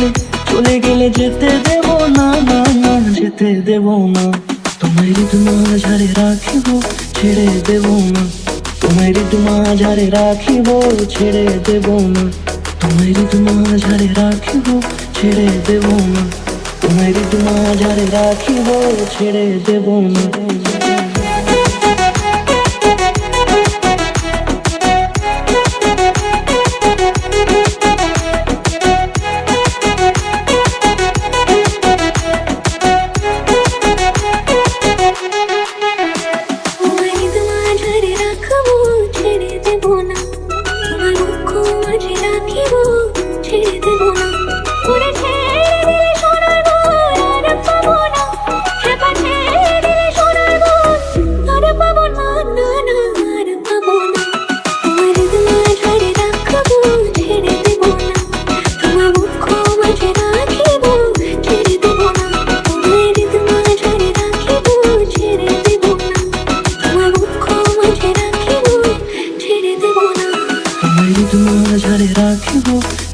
গেলে চলে গেলে যেতে দেব না না না, যেতে দেব না। তোমায় ঋতু মাঝারে রাখিব, ছেড়ে দেব না। তোমায় ঋতু মাঝারে রাখিব, ছেড়ে দেব না। তোমায় ঋতু মাঝারে রাখিব, ছেড়ে দেব না। তোমায় ঋতু মাঝারে রাখিব, ছেড়ে দেব না।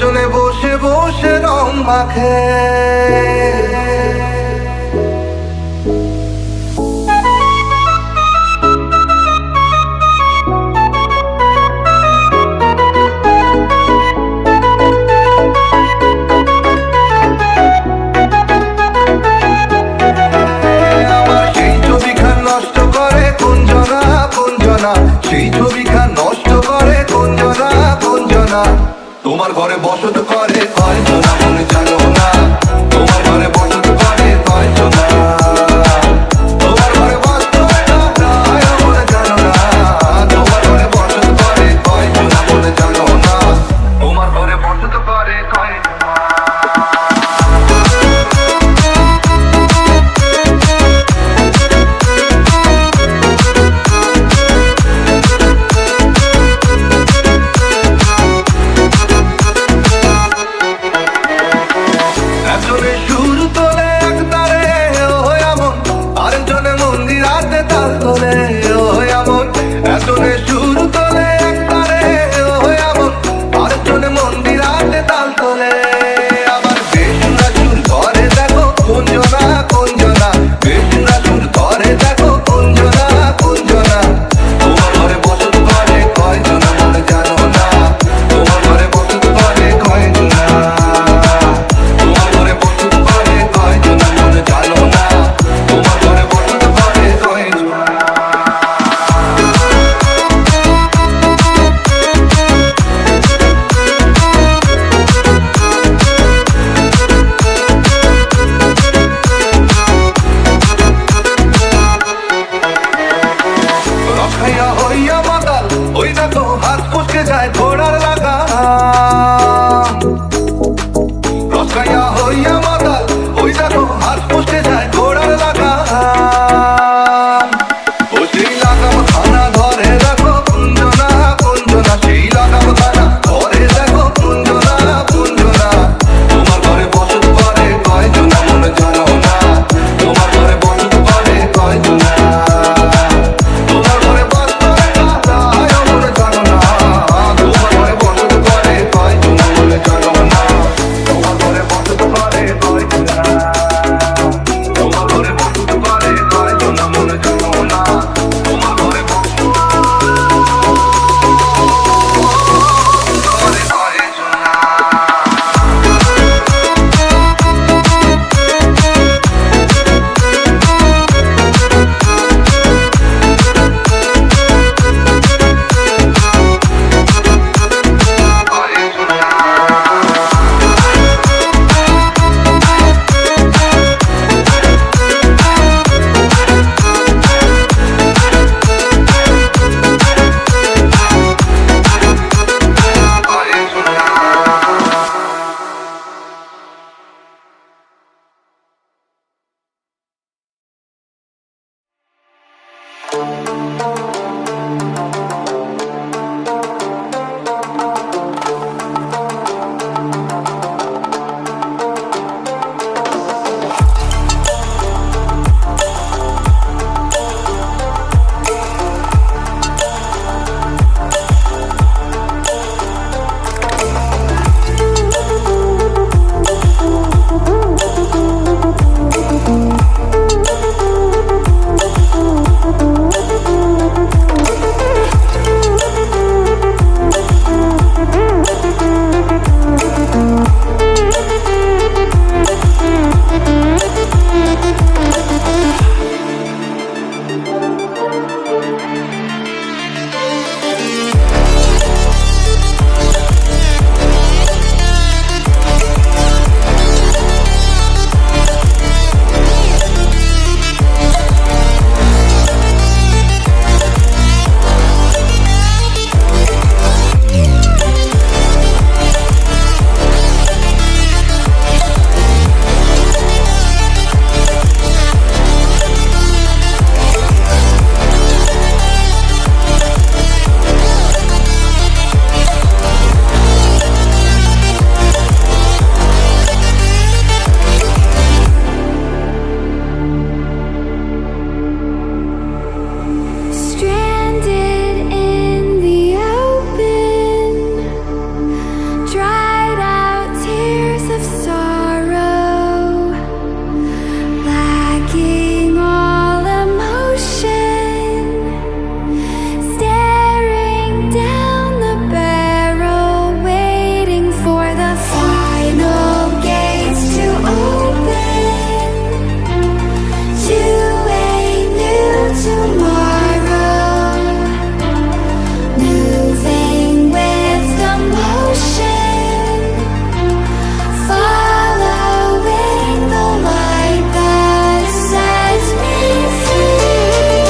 আরেকজনে বসে বসে রং মাখে। সেই ছবিখান নষ্ট করে কুঞ্জনা কুঞ্জনা সেই ছবিখান আমার ঘরে বসত করে হয়তো না মনে জানো না।